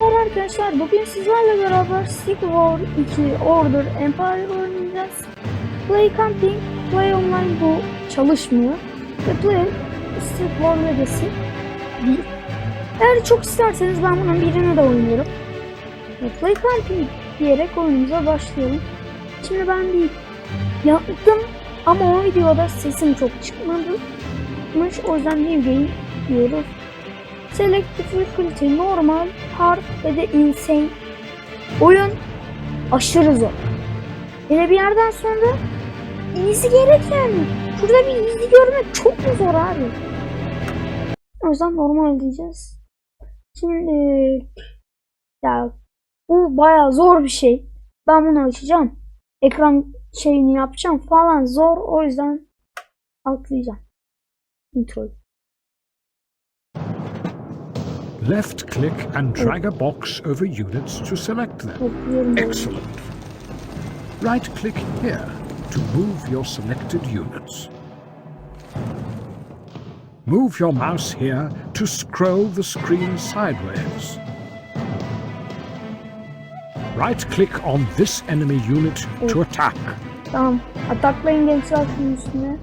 Merhaba arkadaşlar bugün sizlerle beraber Civil War 2 Order Empire oynayacağız. Play Camping, Play Online bu çalışmıyor. Ve Play Civil War Legacy değil. Eğer çok isterseniz ben bunun birini de oynuyorum. Ve Play Camping diyerek oyunumuza başlayalım. Şimdi ben bir yaptım ama o videoda sesim çok çıkmadı. O yüzden New Game diyoruz. Select difficulty normal, hard ve de insane. Oyun aşırı zor. Hele bir yerden sonra easy gerek yani. Şurada bir easy görmek çok mu zor abi? O yüzden normal diyeceğiz. Şimdi ya bu bayağı zor bir şey. Ben bunu açacağım. Ekran şeyini yapacağım falan zor. O yüzden atlayacağım. Intro. Left click and drag a box over units to select them. Excellent. Right click here to move your selected units. Move your mouse here to scroll the screen sideways. Right click on this enemy unit to attack. Tamam. Ataklayın gençler şunun üstüne.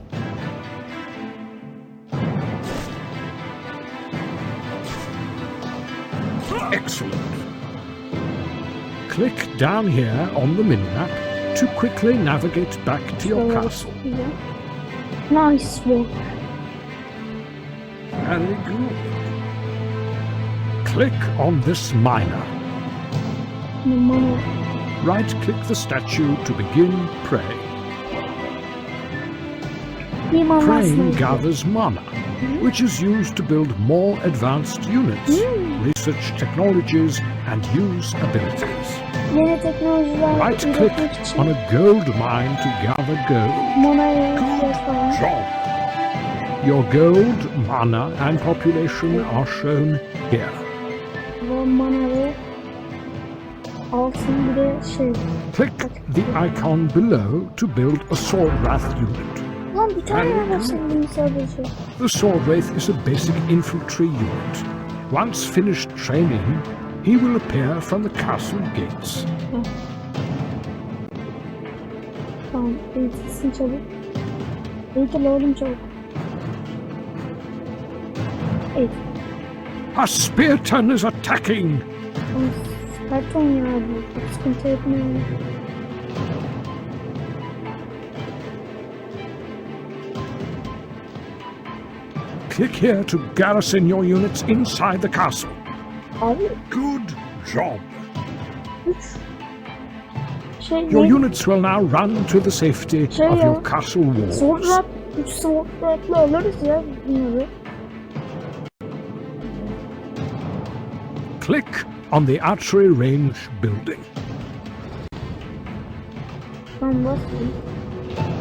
Excellent. Click down here on the minimap to quickly navigate back to your castle. Nice work. Very good. Click on this miner. Right click the statue to begin praying. Praying gathers mana, which is used to build more advanced units, research technologies, and use abilities. Right click on a gold mine to gather gold. manaya ihtiyaç falan. Job. Your gold, mana, and population are shown here. Ve mana ve altın bir de şey. Click the icon below to build a sword wrath unit. Lan bir tane Very sadece. The Sword Wraith is a basic infantry unit. Once finished training, he will appear from the castle gates. Tamam. Eğitilsin çabuk. Eğitil oğlum çabuk. Eğitil. A Spearton is attacking! Tamam. Sert oyun ya bu. Çok sıkıntı yapmıyor. Click here to garrison your units inside the castle. Abi Good job. 3 Your units will now run to the safety Şey of ya, your castle walls. Sword Rap 3 Sword alırız ya bunları. Click on the archery range building.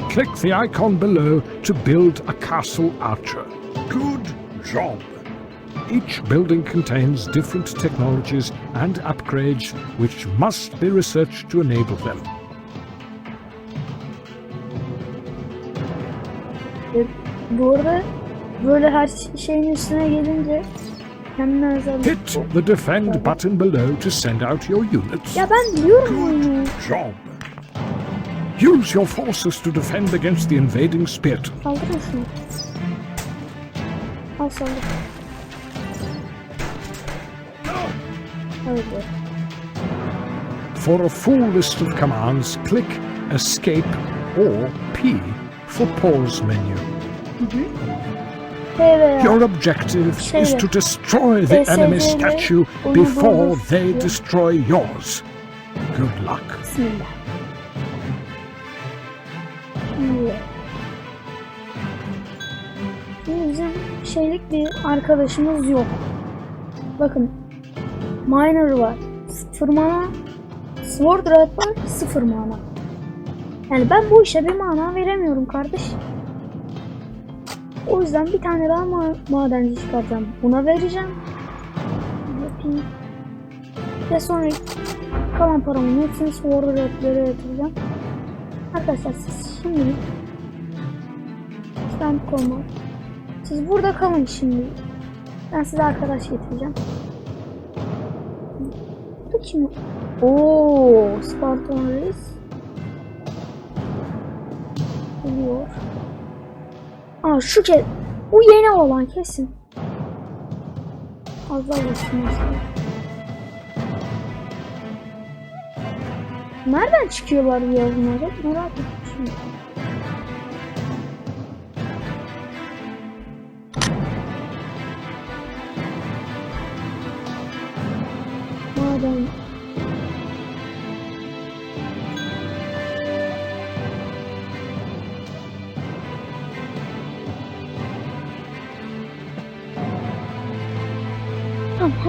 Click the icon below to build a castle archer. Good job. Each building contains different technologies and upgrades which must be researched to enable them. Bu arada böyle her şeyin üstüne gelince kendine özel Hit the defend button below to send out your units. Ya ben biliyorum oyunu. Job. Use your forces to defend against the invading spirit. Saldırın şunu. Al saldır. Evet evet. For a full list of commands, click Escape or P for Pause menu. Your objective is to destroy the enemy statue before they destroy yours. Good luck. Bismillah. Bir arkadaşımız yok. Bakın. Miner var. Sıfır mana. Sword Rat var. Sıfır mana. Yani ben bu işe bir mana veremiyorum kardeş. O yüzden bir tane daha ma madenci çıkartacağım. Buna vereceğim. Yapayım. Ve sonra kalan paramın hepsini Sword Rat'lere yatıracağım. Arkadaşlar siz şimdi stand koyma. Siz burada kalın şimdi. Ben size arkadaş getireceğim. Orada kim? Oo, Spartan Reis. Geliyor. Aa şu ke bu yeni olan kesin. Fazla basılması. Nereden çıkıyorlar bu yazıları? Merak ettim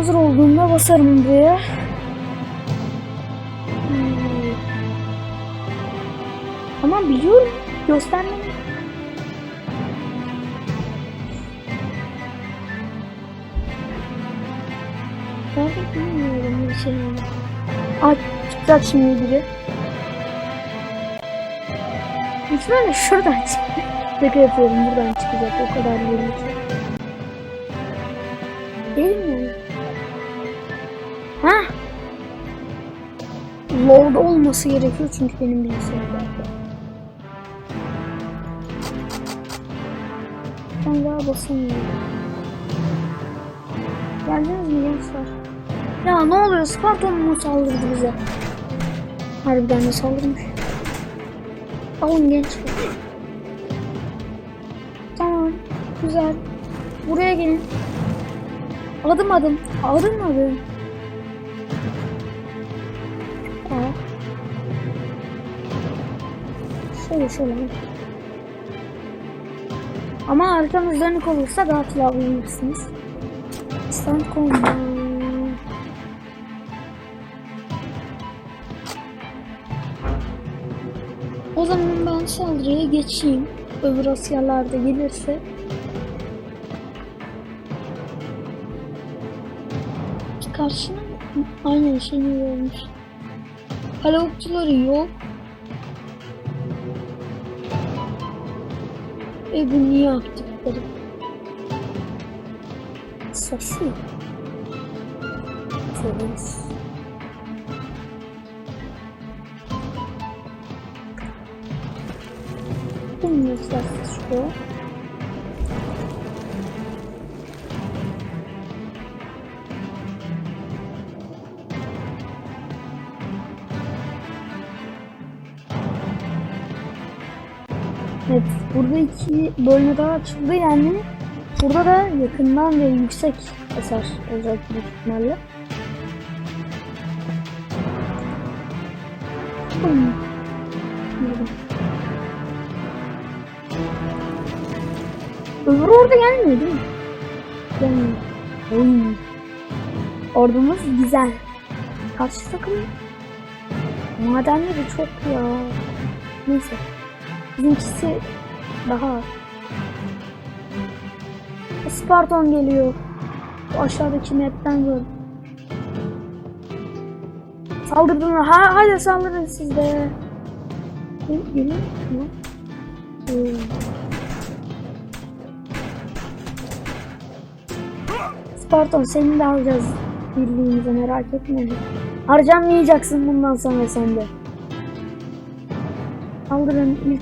hazır olduğumda basarım buraya. Hmm. Tamam biliyorum. Göstermeni. Ben de bilmiyorum bir şey. Aa çıkacak şimdi biri. Lütfen şuradan çık. Şaka yapıyorum buradan çıkacak o kadar yürü. Low'da olması gerekiyor çünkü benim bilgisayarda. Ben daha basamıyorum. Geldiniz mi gençler? Ya ne oluyor? Spartan mu saldırdı bize? Harbiden de saldırmış. Alın gençler. Tamam. Güzel. Buraya gelin. Adım adım. Adım adım. Aa. Şöyle şöyle. Ama arkanız dönük olursa gafil avlanırsınız. Stand combo. O zaman ben saldırıya geçeyim. Öbür askerler de gelirse karşına aynen şeyini vermiş. Kale okçuları yok. E bu niye aktifleri? Saşı. Severiz. Bu nasıl şu? Burada iki bölme daha açıldı yani. Burada da yakından ve yüksek hasar olacak büyük ihtimalle. Hmm. Öbürü orada gelmiyor değil mi? Gelmiyor. Oy. Ordumuz güzel. Karşı takım madenleri çok ya. Neyse. Bizimkisi daha Spartan geliyor. Bu aşağıdaki map'ten gör. Saldırdın? Ha, hadi saldırın siz de. Hmm. Spartan seni de alacağız birliğimize merak etme. Harcanmayacaksın bundan sonra sen de. Saldırın ilk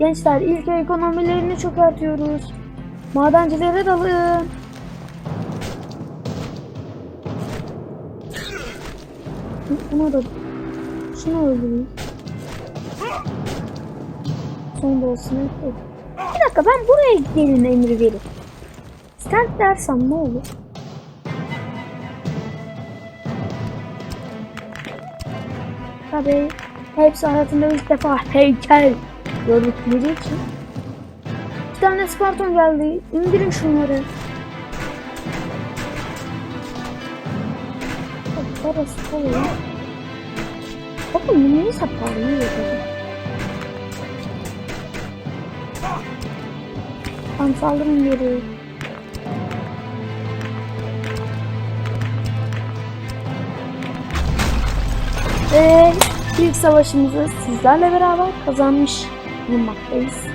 Gençler ilk ekonomilerini çökertiyoruz. Madencilere dalın. Buna da şunu öldüreyim. Son olsun. Bir dakika ben buraya gelin emri verip. Stand dersem ne olur? Tabii hepsi hayatında ilk defa heykel gördükleri için. İki tane Spartan geldi. İndirin şunları. Parası oluyor. Bakın bu niye saparlıyor tabii. Tam saldırın geri. Ve ilk savaşımızı sizlerle beraber kazanmış bulunmaktayız.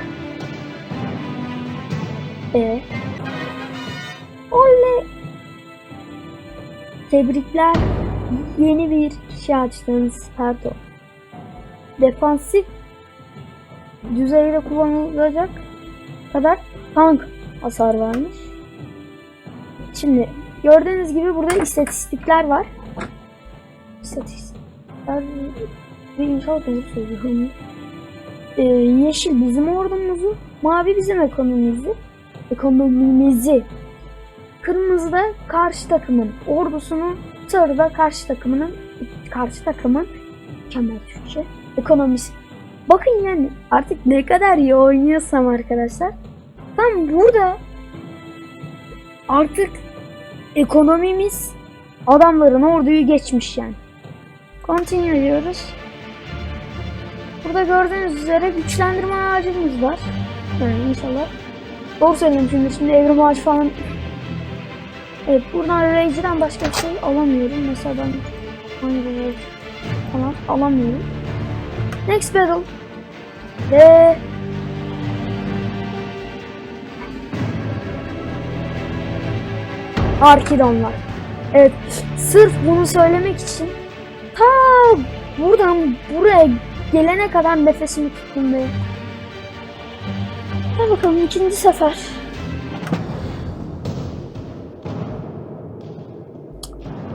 Ve Oley! Tebrikler. yeni bir şey açtığınız Sparto. Defansif düzeyde kullanılacak kadar tank hasar vermiş. Şimdi gördüğünüz gibi burada istatistikler var. İstatistikler ve inşaat doğru söylüyorum. Ee, yeşil bizim ordumuzu, mavi bizim ekonomimizi, ekonomimizi. Kırmızı da karşı takımın ordusunu, sarı da karşı takımının karşı takımın mükemmel Türkçe ekonomisi. Bakın yani artık ne kadar iyi oynuyorsam arkadaşlar. Ben burada artık ekonomimiz adamların orduyu geçmiş yani. Continue diyoruz. Burada gördüğünüz üzere güçlendirme ağacımız var. Yani inşallah. Doğru söylüyorum şimdi şimdi evrim ağacı falan. Evet buradan Rage'den başka bir şey alamıyorum. Mesela ben hangi falan alamıyorum. Next battle. Ve Arkidonlar. Evet, sırf bunu söylemek için ta buradan buraya gelene kadar nefesimi tuttum be. Hadi bakalım ikinci sefer.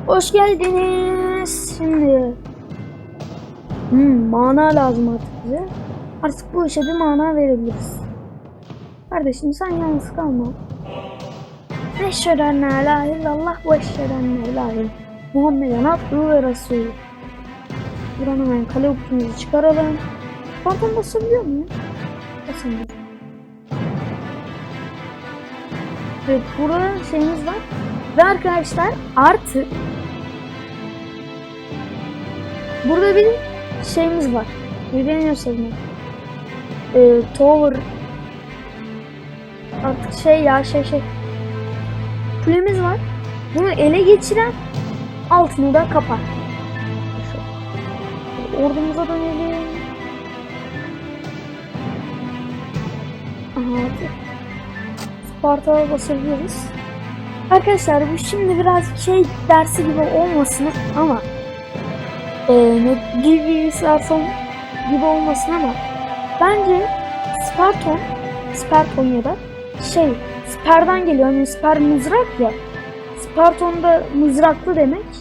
Hoş geldiniz. Şimdi hmm, mana lazım artık bize. Artık bu işe bir mana verebiliriz. Kardeşim sen yalnız kalma. Eşhedü en la ilahe illallah ve eşhedü enne ilahe Muhammeden abduhu ve resulü. Buradan hemen kale okumuzu çıkaralım. Phantom basabiliyor muyum? Basamıyorum. Evet burada şeyimiz var. Ve arkadaşlar artı burada bir şeyimiz var. Birbirini göstereyim. Ee, tower artık şey ya şey şey kulemiz var. Bunu ele geçiren altını da kapar. Ordumuza dönelim. Aha Sparta'ya basabiliriz. Arkadaşlar bu şimdi biraz şey dersi gibi olmasın ama e, ne gibi bilgisayar gibi olmasın ama bence Sparton Sparton ya da şey Sper'den geliyor. Hani Sper mızrak ya. Sparton da mızraklı demek.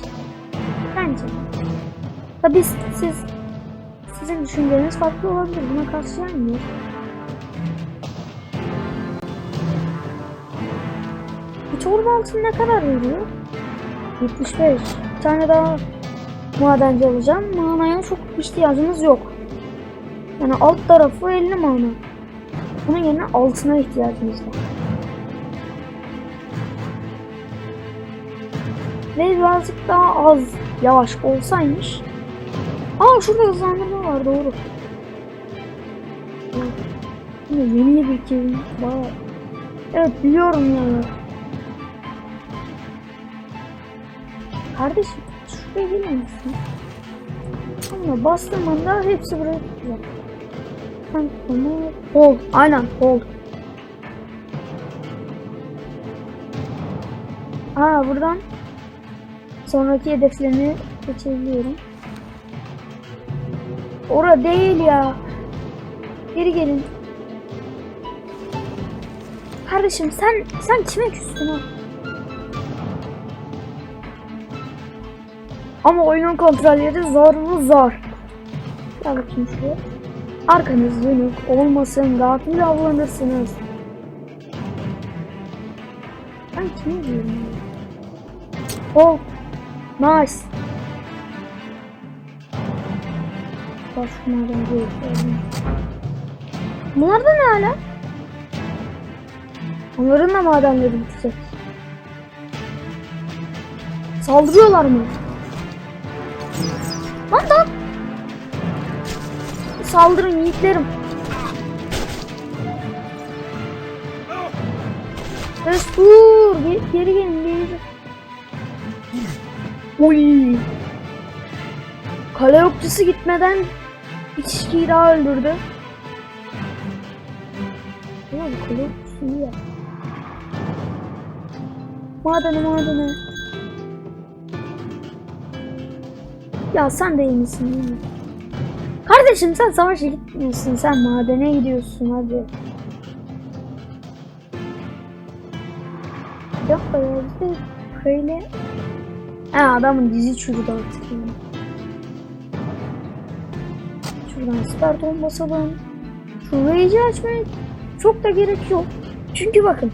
Tabii siz sizin düşünceleriniz farklı olabilir. Buna karşı gelmiyor. Bu torba altın ne kadar veriyor? 75. Bir tane daha madenci alacağım. Manaya çok ihtiyacımız yok. Yani alt tarafı 50 mana. Bunun yerine altına ihtiyacımız var. Ve birazcık daha az yavaş olsaymış. Aa şurada hızlandırma var doğru. Yine yeni bir kelime var. Evet biliyorum yani. Kardeşim şuraya gelir misin? Ama bastığım anda hepsi buraya tutacak. Ben bunu hold. Aynen hold. Aa buradan sonraki hedeflerimi seçebiliyorum. Ora değil ya. Geri gelin. Kardeşim sen sen kime küstün ha? Ama oyunun kontrolleri zor mu zor. Gel bakayım şuraya. Arkanız dönük olmasın, gafil avlanırsınız. Ben kime diyorum ya? Oh, nice. Şunlardan bir Bunlar da ne hala? Onların da madenleri bitecek. Saldırıyorlar mı? Lan lan! Saldırın yiğitlerim. Destur! Geri, gelin geri. Oy! Kale yokçusu gitmeden bir kişiyi daha öldürdü. Kale yokçusu iyi ya. Madene madene. Ya sen de iyi misin değil mi? Kardeşim sen savaşa gitmiyorsun. Sen madene gidiyorsun hadi. Yok de böyle... Ha adamın dizi çürüdü artık yani. Şuradan Sparton basalım. Şu rage'i açmaya çok da gerek yok. Çünkü bakın.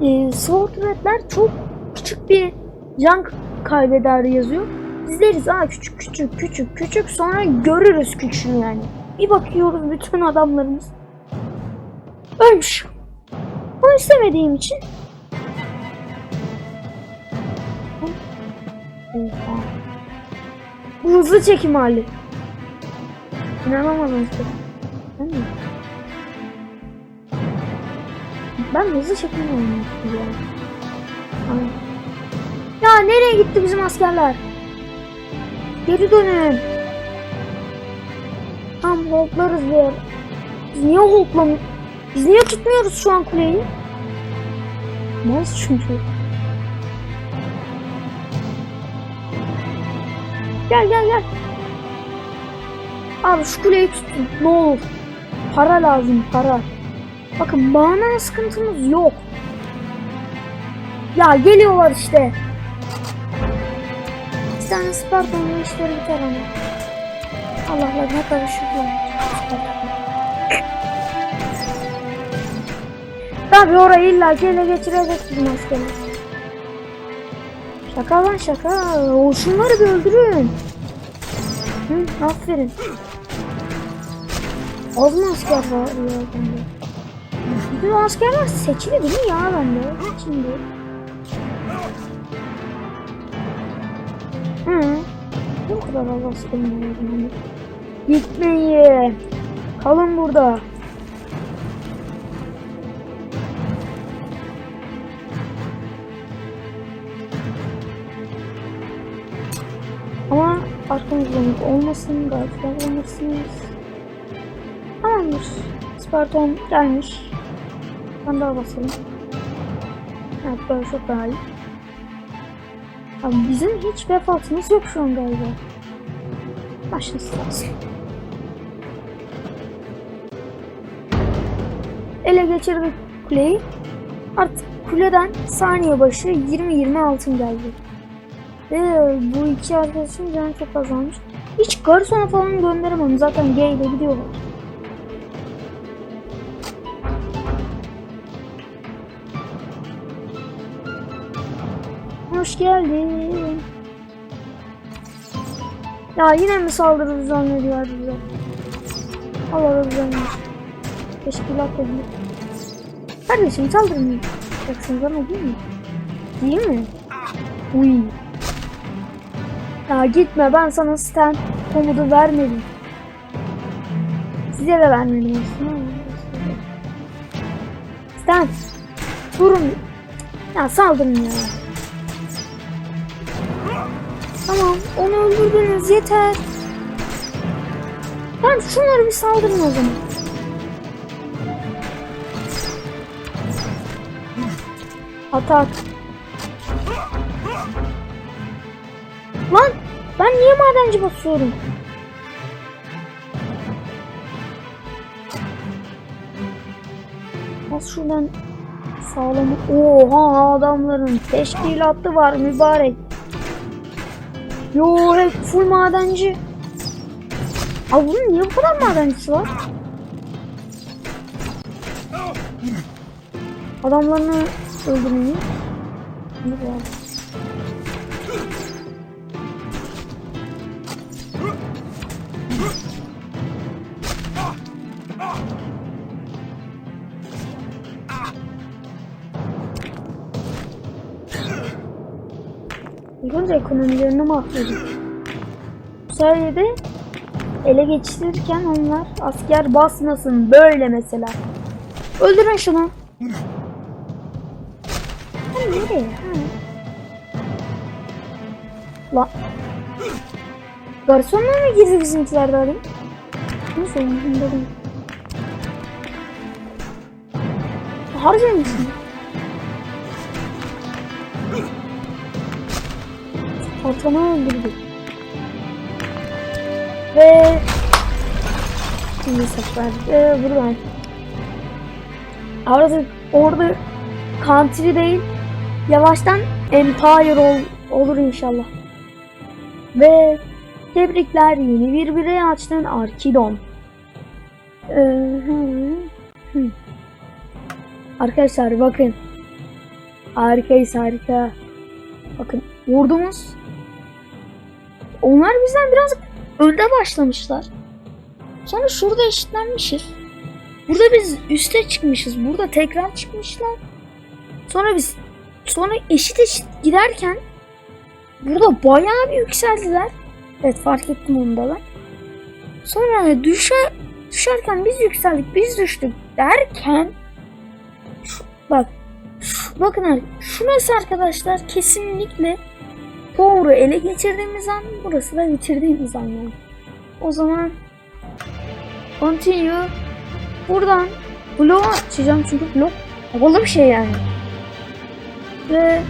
E, Sword Red'ler çok küçük bir can kaybeder yazıyor. İzleriz ha küçük küçük küçük küçük sonra görürüz küçüğü yani. Bir bakıyoruz bütün adamlarımız ölmüş. Bunu istemediğim için Oha. Bu hızlı çekim hali. İnanamadım size. Ben mi? Ben hızlı istiyorum. Ay. Ya nereye gitti bizim askerler? Geri dönün. Tam holtlarız bir. Biz niye holtlamıyoruz? Biz niye tutmuyoruz şu an kuleyi? Maz çünkü. Gel gel gel. Abi şu kuleyi tutun ne olur. Para lazım para. Bakın mana sıkıntımız yok. Ya geliyorlar işte. Bir tane Spartan'ın işleri biter ama. Allah'la ne karışıklar. Tabi orayı illa ki ele geçirecek bizim askerler. Şaka lan şaka. Şunları bir öldürün. Hı, aferin. Az mı asker var ya bende? Bütün askerler seçili değil mi ya bende? Şimdi. Hı. Bu kadar az askerim var bende. Gitmeyin. Kalın burada. Ama arkamızda yük olmasın, gayetler olmasın. Tamamdır. Sparton gelmiş. Ben daha basalım. Evet böyle çok daha iyi. Abi bizim hiç vefatımız yok şu an galiba. Başlasın. Ele geçirdik kuleyi. Artık kuleden saniye başı 20-20 altın geldi. Ve bu iki arkadaşın canı çok azalmış. Hiç garsona falan gönderemem. Zaten G ile gidiyorlar. Hoş geldin. Ya yine mi saldırı düzenlediler bize? Allah düzenlemiş. Teşkilat edilir. Kardeşim saldırmayın. Yaksın bana değil mi? Değil mi? Uy. Ya gitme ben sana stand komutu vermedim. Size de vermedim aslında. ama Stand. Durun. Ya saldırın. Onu öldürdünüz yeter. Tamam şunları bir saldırın o zaman. Atak. Lan ben niye madenci basıyorum? Bas şuradan sağlam. Oha adamların teşkilatı var mübarek. Yo hep full madenci. Abi bunun niye bu kadar madencisi var? Adamlarını öldürmeyi. Ne bu İlk önce ekonomilerini mahvedin. Bu sayede ele geçirirken onlar asker basmasın. Böyle mesela. Öldürün şunu. Ha, nereye? Ha. La. Garsonla mı girdi bizimkiler daha demin? Neyse umurumda değil. Harcıyor musun? Patron'u öldürdü. Ve şimdi sefer ee, buradan Arada orada country değil yavaştan empire ol, olur inşallah. Ve tebrikler yeni bir birey açtın Arkidon. Ee, hı. Arkadaşlar bakın. Harikayız harika. Bakın ordumuz. Onlar bizden biraz önde başlamışlar. Sonra şurada eşitlenmişiz. Burada biz üste çıkmışız. Burada tekrar çıkmışlar. Sonra biz sonra eşit eşit giderken burada bayağı bir yükseldiler. Evet fark ettim onu da ben. Sonra düşe, düşerken biz yükseldik, biz düştük derken şu- bak şu- bakın şurası arkadaşlar kesinlikle Power'u ele geçirdiğimiz an burası da bitirdiğimiz an yani. O zaman continue buradan blok açacağım çünkü blok havalı bir şey yani. Ve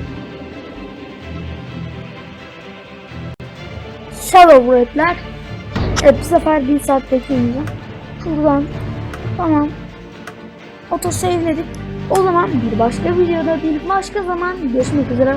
Celebrate'ler Evet bu sefer bir saat bekleyeceğim. Şuradan tamam Auto save'ledik. O zaman bir başka videoda bir başka zaman görüşmek üzere.